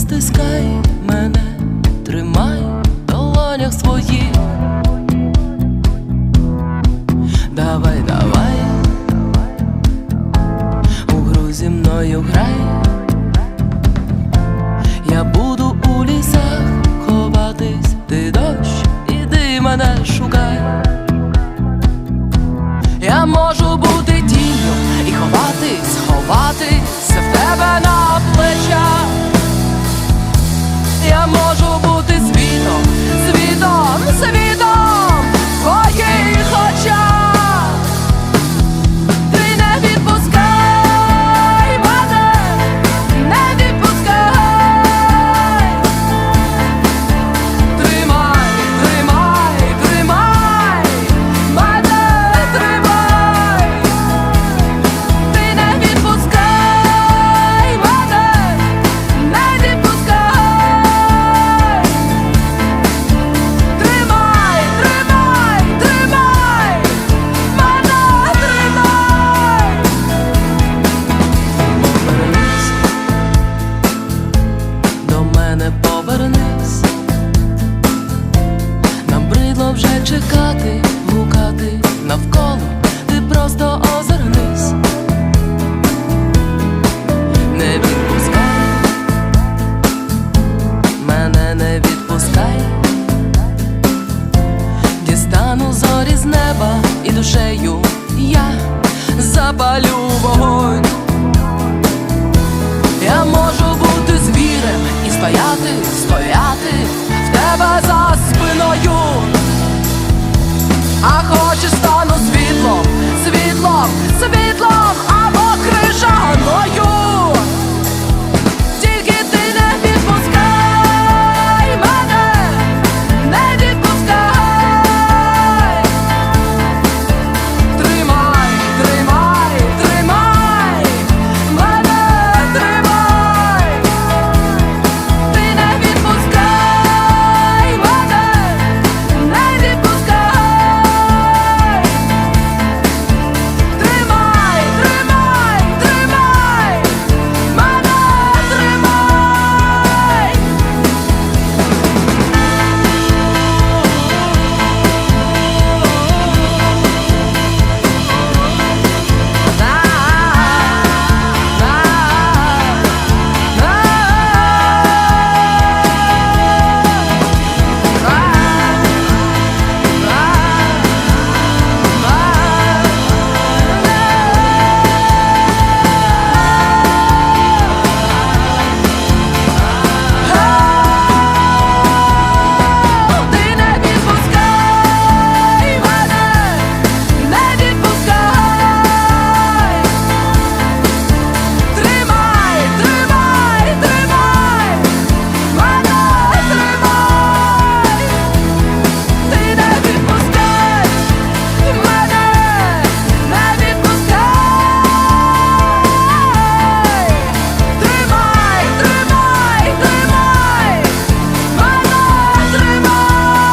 стискай мене, тримай в долонях своїх. Давай, давай, у гру зі мною грай. шукати, гукати навколо, ти просто озирнись, не відпускай, мене не відпускай, дістану зорі з неба і душею я запалю вогонь. Я можу бути звірем і стояти, стояти в тебе за.